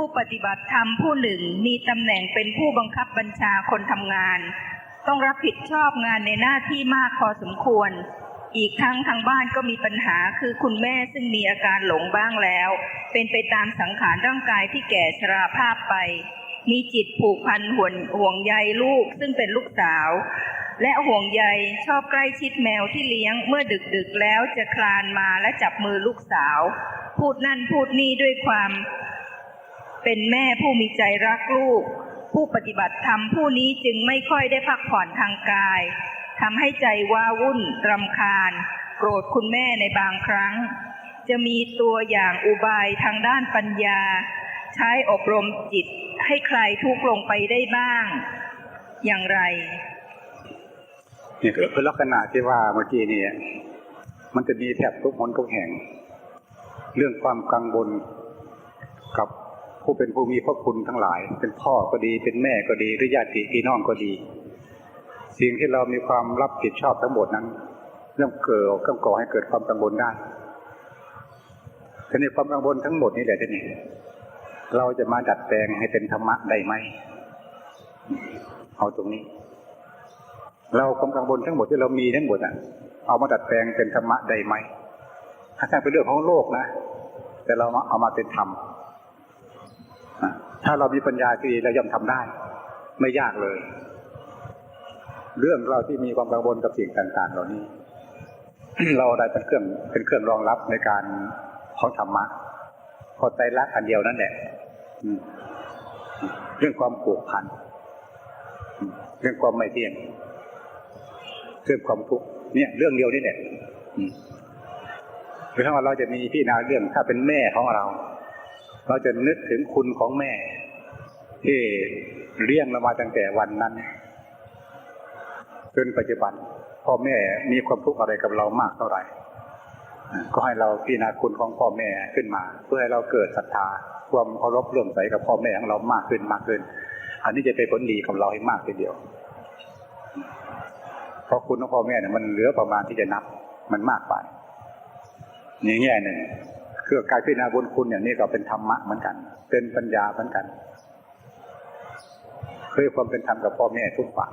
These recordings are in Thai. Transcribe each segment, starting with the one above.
ผู้ปฏิบัติธรรมผู้หนึ่งมีตำแหน่งเป็นผู้บังคับบัญชาคนทำงาน ต้องรับผิดชอบงานในหน้าที่มากพอสมควร อีกทั้งทางบ้านก็มีปัญหาคือคุณแม่ซึ่งมีอาการหลงบ้างแล้ว เป็นไปตามสังขารร่างกายที่แก่ชราภาพไป มีจิตผูกพันห่วงห่วงใยลูกซึ่งเป็นลูกสาว และห่วงใยชอบใกล้ชิดแมวที่เลี้ยงเมื่อดึกๆแล้วจะคลานมาและจับมือลูกสาว พูดนั่นพูดนี่ด้วยความ เป็นแม่ผู้มีใจรักลูก ผู้ปฏิบัติธรรมผู้นี้จึงไม่ค่อยได้พักผ่อนทางกายทำให้ใจว้าวุ่นรำคาญ โกรธคุณแม่ในบางครั้ง จะมีตัวอย่างอุบายทางด้านปัญญา ใช้อบรมจิตให้ใครทุกข์ลงไปได้บ้าง อย่างไรนี่คือลักษณะที่ว่าเมื่อกี้นี่มันจะมีแทบทุกหนทุกแห่ง เรื่องความกังวลกับ ผู้เป็นผู้มีพระคุณทั้งหลาย เป็นพ่อก็ดี เป็นแม่ก็ดี หรือญาติพี่น้องก็ดี สิ่งที่เรามีความรับผิดชอบทั้งหมดนั้นเรื่องเกิดก็ก่อให้เกิดความกังวลได้ทีนี้ความกังวลทั้งหมดนี่แหละทีนี้เราจะมาดัดแปลงให้เป็นธรรมะได้ไหมเอาตรงนี้ เราความกังวลทั้งหมดที่เรามีทั้งหมดอะ เอามาดัดแปลงเป็นธรรมะได้ไหมถ้าเป็นเรื่องของโลกนะ แต่เราเอามาเป็นธรรม ถ้าเรามีปัญญาดีเราย่อมทำได้ ไม่ยากเลย เรื่องเราที่มีความกังวลกับสิ่งต่าง ๆ เหล่านี้ เราได้เป็นเครื่องเป็นเครื่องรองรับในการของธรรมะพอใจรักอันเดียวนั่นแหละเรื่องความผูกพันเรื่องความไม่เที่ยงเรื่องความทุกข์เนี่ย เรื่องเดียวนี่แหละหรือถ้าว่าเราจะมีพี่นาเรื่องถ้าเป็นแม่ของเรา เราจะนึกถึงคุณของแม่ ที่เลี้ยงเรามาตั้งแต่วันนั้นจนปัจจุบัน พ่อแม่มีความทุกข์อะไรกับเรามากเท่าไหร่ ก็ให้เราพี่นาคุณของพ่อแม่ขึ้นมา เพื่อให้เราเกิดศรัทธาความเคารพเลื่อมใสกับพ่อแม่ของเรามากขึ้นมากขึ้น อันนี้จะเป็นผลดีของเราให้มากทีเดียว เพราะคุณของพ่อแม่เนี่ยมันเหลือประมาณที่จะนับ มันมากไปอย่างแง่หนึ่ง คือการพิจารณาบุญคุณอย่างนี้ก็เป็นธรรมะเหมือนกัน เป็นปัญญาเหมือนกันเคยความเป็นธรรมกับพ่อแม่ทุกฝ่าย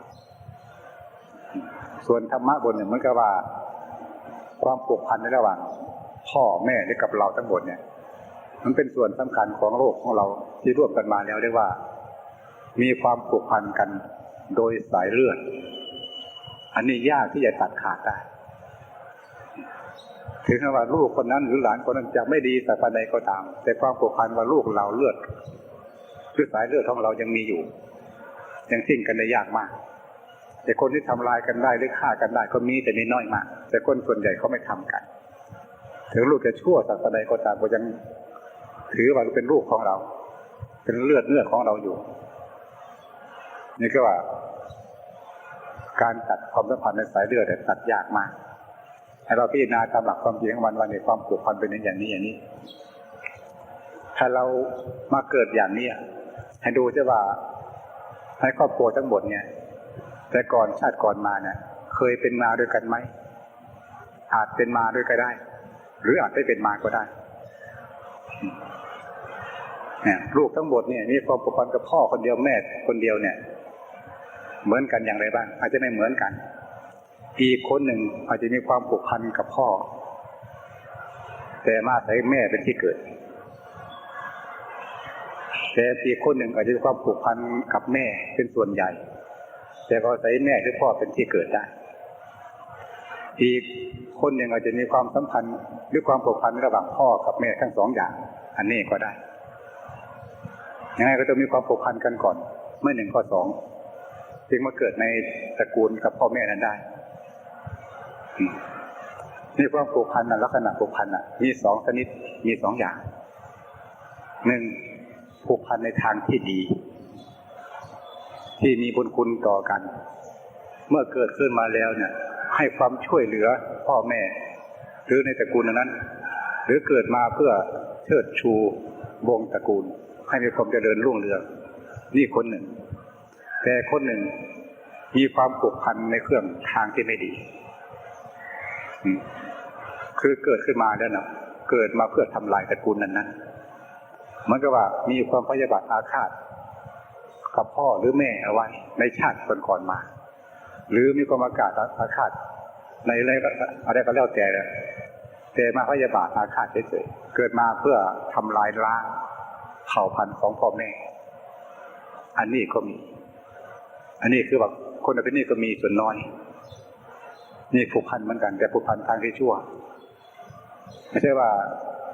ส่วนธรรมะบนเนี่ยเหมือนกับว่า ความผูกพันในระหว่าง พ่อแม่และกับเราทั้งหมดเนี่ย มันเป็นส่วนสำคัญของโลกของเราที่ร่วมกันมาแล้วเรียกว่า มีความผูกพันกันโดยสายเลือด อันนี้ยากที่จะตัดขาดได้ ถึงว่าลูกคนนั้นหรือหลานคนนั้นจะไม่ดีแต่ปันใดก็ตาม แต่ความผูกพันว่าลูกเราเลือดคือสายเลือดของเรายังมีอยู่ ยังสิ้นกันได้ยากมาก แต่คนที่ทำลายกันได้หรือฆ่ากันได้ก็มีแต่มีน้อยมาก แต่คนส่วนใหญ่เขาไม่ทำกัน ถึงลูกจะชั่วสักปันใดก็ตามก็ยังถือว่าเป็นลูกของเรา เป็นเลือดเนื้อของเราอยู่ นี่ก็ว่า การตัดความสัมพันธ์ในสายเลือดตัดยากมาก ให้เราพิจารณาตามหลักความจริงของมันว่าในความผูกพันเป็นอย่างนี้อย่างนี้ ถ้าเรามาเกิดอย่างนี้ให้ดูจะว่าให้ครอบครัวทั้งหมดเนี่ย แต่ก่อนชาติก่อนมาเนี่ย เคยเป็นมาด้วยกันไหมอาจเป็นมาด้วยก็ได้ หรืออาจไม่เป็นมาก็ได้เนี่ยลูกทั้งหมดเนี่ยมีความผูกพันกับพ่อคนเดียวแม่คนเดียวเนี่ย เหมือนกันอย่างไรบ้าง อาจจะไม่เหมือนกัน อีกคนหนึ่งอาจจะมีความผูกพันกับพ่อ แต่มาใช้แม่เป็นที่เกิด แต่อีกคนหนึ่งอาจจะมีความผูกพันกับแม่เป็นส่วนใหญ่ แต่ก็ใช้แม่หรือพ่อเป็นที่เกิดได้ อีกคนหนึ่งอาจจะมีความสัมพันธ์หรือความผูกพันระหว่างพ่อกับแม่ทั้งสองอย่าง อันนี้ก็ได้ยังไงก็ต้องมีความผูกพันกันก่อน เมื่อหนึ่งข้อสองจึงมาเกิดในตระกูลกับพ่อแม่นั้นได้ นี่ความผูกพันนะลักษณะผูกพันอะ มีสองชนิดมีสองอย่างหนึ่งผูกพันในทางที่ดี ที่มีบุญคุณต่อกัน เมื่อเกิดขึ้นมาแล้วเนี่ย ให้ความช่วยเหลือพ่อแม่ หรือในตระกูลนั้น หรือเกิดมาเพื่อเชิดชูวงตระกูล ให้มีความเจริญรุ่งเรืองนี่คนหนึ่ง แต่คนหนึ่งมีความผูกพันในเครื่องทางที่ไม่ดี คือเกิดขึ้นมาแล้วนะเกิดมาเพื่อทำลายตระกูลนั้นนั้นมันก็ว่ามีความพยาบาทอาฆาตกับพ่อหรือแม่เอาไว้ในชาติก่อนๆมา หรือมีความอากาศอาฆาตในอะไรก็อะไรก็แล้วแต่เนี่ยแต่มาพยาบาทอาฆาตเฉยๆเกิดมาเพื่อทำลายล้างเผ่าพันธุ์ของพ่อแม่ อันนี้ก็มี อันนี้คือแบบคนประเภทนี้ก็มีส่วนน้อย นี่ผูกพันเหมือนกัน แต่ผูกพันทางที่ชั่ว ไม่ใช่ว่า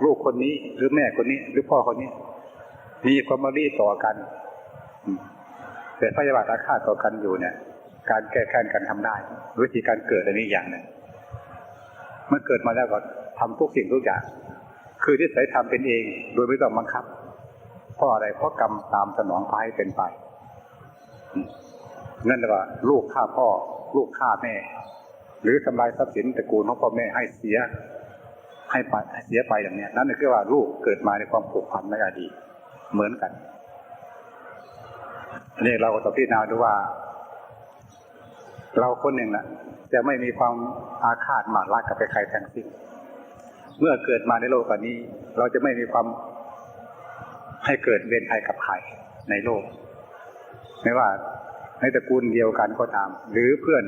ลูกคนนี้หรือแม่คนนี้ หรือพ่อคนนี้ มีความมารีต่อกันแต่พยาบาทอาฆาตต่อกันอยู่เนี่ย การแก้แค้นกันทำได้ วิธีการเกิดอันนี้อย่างหนึ่งเมื่อเกิดมาแล้วก็ทำทุกสิ่งทุกอย่าง คือที่ใสายทำเป็นเอง โดยไม่ต้องบังคับ เพราะอะไรเพราะกรรมตามสนองพาให้เป็นไปนั่นแหละว่าลูกฆ่าพ่อ ลูกฆ่าแม่ หรือทำลายทรัพย์สินตระกูลของพ่อแม่ให้เสีย ให้ไปให้เสียไปอย่างเนี้ยนั่นคือว่าลูกเกิดมาในความผูกพันในอดีตเหมือนกันอันนี้เราก็ต้องพิจารณาดูว่า เราคนหนึ่งน่ะจะไม่มีความอาฆาตหมาดรักกับใครๆทั้งสิ้นเมื่อเกิดมาในโลกนนี้ เราจะไม่มีความให้เกิดเวรภัยกับใครในโลก ไม่ว่า ในตระกูลเดียวกันก็ตาม หรือเพื่อน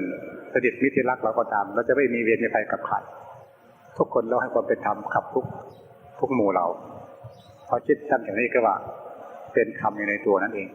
สนิทมิตรรักเราก็ตาม เราจะไม่มีเวรมีภัยกับใครทุกคนเราให้ความเป็นธรรมกับทุกทุกหมู่เราพอคิดทำอย่างนี้ก็ว่า เป็นธรรมอยู่ในตัวนั่นเอง